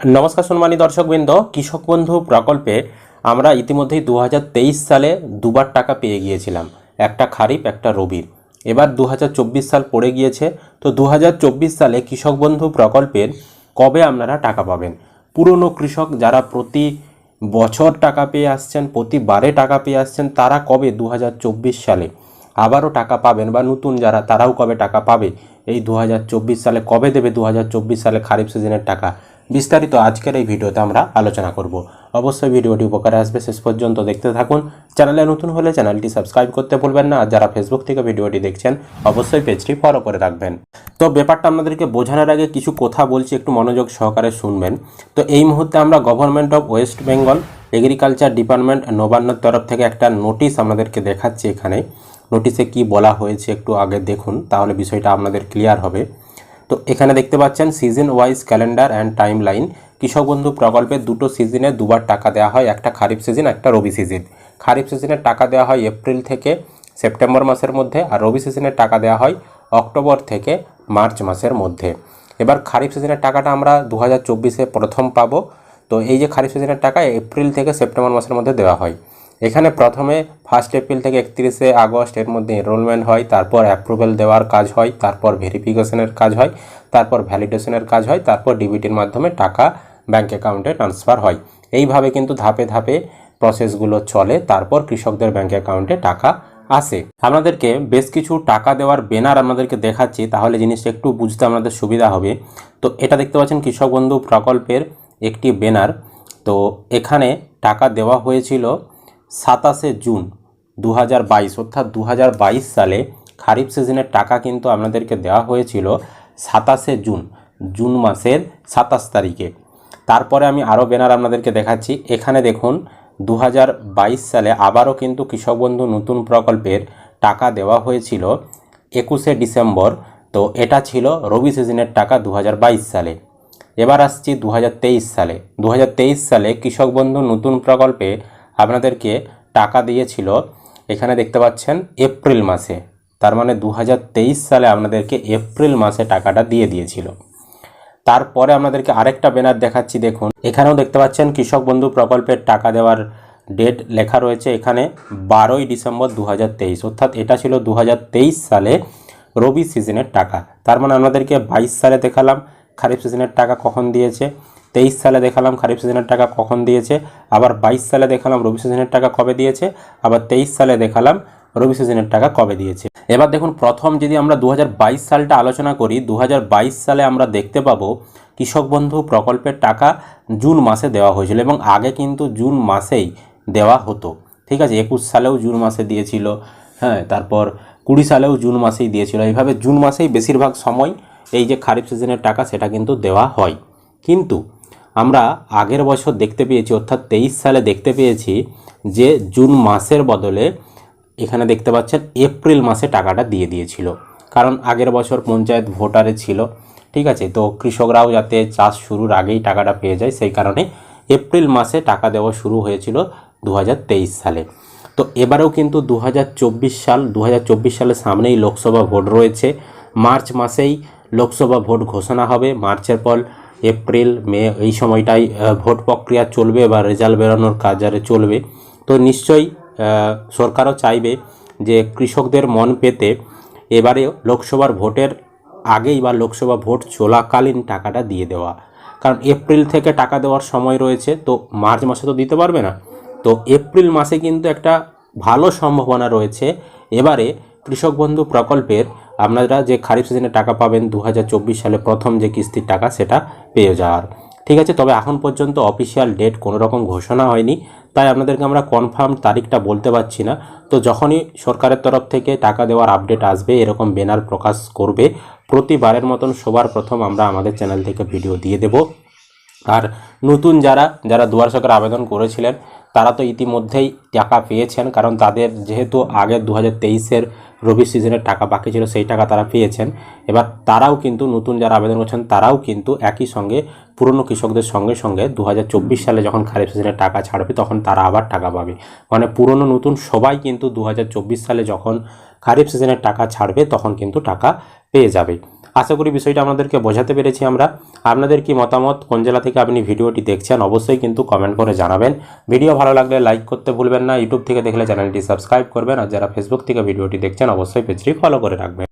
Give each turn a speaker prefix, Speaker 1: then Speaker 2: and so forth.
Speaker 1: নমস্কার সম্মানী দর্শকবৃন্দ, কৃষক বন্ধু প্রকল্পে আমরা ইতিমধ্যেই দু হাজার তেইশ সালে দুবার টাকা পেয়ে গিয়েছিলাম। একটা খারিফ, একটা রবির। এবার দু হাজার চব্বিশ সাল পড়ে গিয়েছে। তো দু হাজার চব্বিশ সালে কৃষক বন্ধু প্রকল্পের কবে আপনারা টাকা পাবেন? পুরনো কৃষক যারা প্রতি বছর টাকা পেয়ে আসছেন, প্রতিবারে টাকা পেয়ে আসছেন, তারা কবে দু হাজার চব্বিশ সালে আবারও টাকা পাবেন? বা নতুন যারা, তারাও কবে টাকা পাবে? এই দু হাজার চব্বিশ সালে কবে দেবে দু হাজার চব্বিশ সালে খারিফ সিজনের টাকা? বিস্তারিত আজকের এই ভিডিওতে আমরা আলোচনা করব। অবশ্যই ভিডিওটি উপকারে আসবে, শেষ পর্যন্ত দেখতে থাকুন। চ্যানেলে নতুন হলে চ্যানেলটি সাবস্ক্রাইব করতে ভুলবেন না, আর যারা ফেসবুক থেকে ভিডিওটি দেখছেন, অবশ্যই পেজটি ফলো করে রাখবেন। তো ব্যাপারটা আপনাদেরকে বোঝানোর আগে কিছু কথা বলছি, একটু মনোযোগ সহকারে শুনবেন। তো এই মুহূর্তে আমরা government of West Bengal agriculture department নবান্নর তরফ থেকে একটা নোটিশ আপনাদেরকে দেখাচ্ছি এখানে। নোটিশে কি বলা হয়েছে একটু আগে দেখুন, তাহলে বিষয়টা আপনাদের ক্লিয়ার হবে। তো এখানে দেখতে পাচ্ছেন season wise calendar and timeline Krishak Bandhu প্রকল্পে দুটো সিজনে দুবার টাকা দেওয়া হয়, একটা খারিফ সিজন একটা রবি সিজন খারিফ সিজনের টাকা দেওয়া হয় এপ্রিল থেকে সেপ্টেম্বর মাসের মধ্যে আর রবি সিজনের টাকা দেওয়া হয় অক্টোবর থেকে মার্চ মাসের মধ্যে। এবার খারিফ সিজনের টাকাটা আমরা দু হাজার প্রথম পাবো। তো এই যে খারিফ সিজনের টাকা এপ্রিল থেকে সেপ্টেম্বর মাসের মধ্যে দেওয়া হয়। এখানে প্রথমে ফার্স্ট এপ্রিল থেকে একত্রিশে আগস্ট এর মধ্যে এনরোলমেন্ট হয়, তারপর অ্যাপ্রুভেল দেওয়ার কাজ হয়, তারপর ভেরিফিকেশনের কাজ হয়, তারপর ভ্যালিডেশনের কাজ হয়, তারপর ডিবিটির মাধ্যমে টাকা ব্যাঙ্ক অ্যাকাউন্টে ট্রান্সফার হয়। এইভাবে কিন্তু ধাপে ধাপে প্রসেসগুলো চলে, তারপর কৃষকদের ব্যাঙ্ক অ্যাকাউন্টে টাকা আসে। আপনাদেরকে বেশ কিছু টাকা দেওয়ার বেনার আপনাদেরকে দেখাচ্ছি, তাহলে জিনিসটা একটু বুঝতে আপনাদের সুবিধা হবে। তো এটা দেখতে পাচ্ছেন কৃষক বন্ধু প্রকল্পের একটি বেনার তো এখানে টাকা দেওয়া হয়েছিল সাতাশে জুন দু হাজার বাইশ, অর্থাৎ দু হাজার বাইশ সালে খারিফ সিজনের টাকা কিন্তু আপনাদেরকে দেওয়া হয়েছিল সাতাশে জুন জুন মাসের সাতাশ তারিখে। তারপরে আমি আরও ব্যানার আপনাদেরকে দেখাচ্ছি। এখানে দেখুন দু হাজার বাইশ সালে আবারও কিন্তু কৃষক বন্ধু নতুন প্রকল্পের টাকা দেওয়া হয়েছিল একুশে ডিসেম্বর। তো এটা ছিল রবি সিজনের টাকা দু হাজার বাইশ সালে। এবার আসছি দু হাজার তেইশ সালে। দু হাজার তেইশ সালে কৃষক বন্ধু নতুন প্রকল্পে আপনাদেরকে টাকা দিয়েছিল, এখানে দেখতে পাচ্ছেন এপ্রিল মাসে। তার মানে দু হাজার তেইশ সালে আপনাদেরকে এপ্রিল মাসে টাকাটা দিয়ে দিয়েছিল। তারপরে আপনাদেরকে আরেকটা ব্যানার দেখাচ্ছি, দেখুন। এখানেও দেখতে পাচ্ছেন কৃষক বন্ধু প্রকল্পের টাকা দেওয়ার ডেট লেখা রয়েছে এখানে বারোই ডিসেম্বর দু হাজার তেইশ। অর্থাৎ এটা ছিল দু হাজার তেইশ সালে রবি সিজনের টাকা। তার মানে আপনাদেরকে বাইশ সালে দেখালাম, খারিফ সিজনের টাকা কখন দিয়েছে। তেইশ সালে দেখালাম খারিফ সিজনের টাকা কখন দিয়েছে, আবার বাইশ সালে দেখালাম রবি সিজনের টাকা কবে দিয়েছে, আবার তেইশ সালে দেখালাম রবি সিজনের টাকা কবে দিয়েছে। এবার দেখুন, প্রথম যদি আমরা দু হাজার বাইশ সালটা আলোচনা করি দু হাজার বাইশ সালে আমরা দেখতে পাবো কৃষক বন্ধু প্রকল্পের টাকা জুন মাসে দেওয়া হয়েছিল এবং আগে কিন্তু জুন মাসেই দেওয়া হতো। ঠিক আছে, একুশ সালেও জুন মাসে দিয়েছিল হ্যাঁ তারপর কুড়ি সালেও জুন মাসেই দিয়েছিল। এইভাবে জুন মাসেই বেশিরভাগ সময় এই যে খারিফ সিজনের টাকা সেটা কিন্তু দেওয়া হয়। কিন্তু আমরা আগের বছর দেখতে পেয়েছি, অর্থাৎ তেইশ সালে দেখতে পেয়েছি যে জুন মাসের বদলে এখানে দেখতে পাচ্ছেন এপ্রিল মাসে টাকাটা দিয়ে দিয়েছিল। কারণ আগের বছর পঞ্চায়েত ভোটারে ছিল, ঠিক আছে? তো কৃষকরাও যাতে চাষ শুরুর আগেই টাকাটা পেয়ে যায়, সেই কারণে এপ্রিল মাসে টাকা দেওয়া শুরু হয়েছিল দু হাজার তেইশ সালে। তো এবারেও কিন্তু দু হাজার চব্বিশ সাল দু হাজার চব্বিশ সালের সামনেই লোকসভা ভোট রয়েছে। মার্চ মাসেই লোকসভা ভোট ঘোষণা হবে। মার্চের পর এপ্রিল, মে এই সময়টাই ভোট প্রক্রিয়া চলবে বা রেজাল্ট বেরোনোর কাজ আরে চলবে। তো নিশ্চয়ই সরকারও চাইবে যে কৃষকদের মন পেতে এবারে লোকসভার ভোটের আগেই বা লোকসভা ভোট চলাকালীন টাকাটা দিয়ে দেওয়া। কারণ এপ্রিল থেকে টাকা দেওয়ার সময় রয়েছে, তো মার্চ মাসে তো দিতে পারবে না। তো এপ্রিল মাসে কিন্তু একটা ভালো সম্ভাবনা রয়েছে। এবারে কৃষক বন্ধু প্রকল্পের আপনারা যে খারিফ সিজনে টাকা পাবেন দু হাজার চব্বিশ সালে প্রথম যে কিস্তির টাকা সেটা পেয়ে যাওয়ার। ঠিক আছে, তবে এখন পর্যন্ত অফিসিয়াল ডেট কোনো রকম ঘোষণা হয়নি, তাই আপনাদেরকে আমরা কনফার্ম তারিখটা বলতে পারছি না। তো যখনই সরকারের তরফ থেকে টাকা দেওয়ার আপডেট আসবে, এরকম ব্যানার প্রকাশ করবে, প্রতিবারের মতন সবার প্রথম আমরা আমাদের চ্যানেল থেকে ভিডিও দিয়ে দেব। আর নতুন যারা যারা দুয়ার সরকার আবেদন করেছিলেন, তারা তো ইতিমধ্যেই টাকা পেয়েছেন, কারণ তাদের যেহেতু আগের দু হাজার তেইশের রবি সিজনের টাকা বাকি ছিল, সেই টাকা তারা পেয়েছেন। এবার তারাও কিন্তু নতুন যারা আবেদন করছেন, তারাও কিন্তু একই সঙ্গে পুরনো কৃষকদের সঙ্গে সঙ্গে দু হাজার চব্বিশ সালে যখন খারিফ সিজনের টাকা ছাড়বে, তখন তারা আবার টাকা পাবে। মানে পুরনো নতুন সবাই কিন্তু দু হাজার চব্বিশ সালে যখন খারিফ সিজনের টাকা ছাড়বে, তখন কিন্তু টাকা পেয়ে যাবে। আশা করি বিষয়টা আপনাদেরকে বোঝাতে পেরেছি আমরা। আপনাদের কি মতামত? কোন জেলা থেকে আপনি ভিডিওটি দেখছেন? অবশ্যই কিন্তু কমেন্ট করে জানাবেন। ভিডিও ভালো লাগলে লাইক করতে ভুলবেন না। ইউটিউব থেকে দেখলে চ্যানেলটি সাবস্ক্রাইব করবেন। আর যারা ফেসবুক থেকে ভিডিওটি দেখছেন, অবশ্যই পেজটি ফলো করে রাখবেন।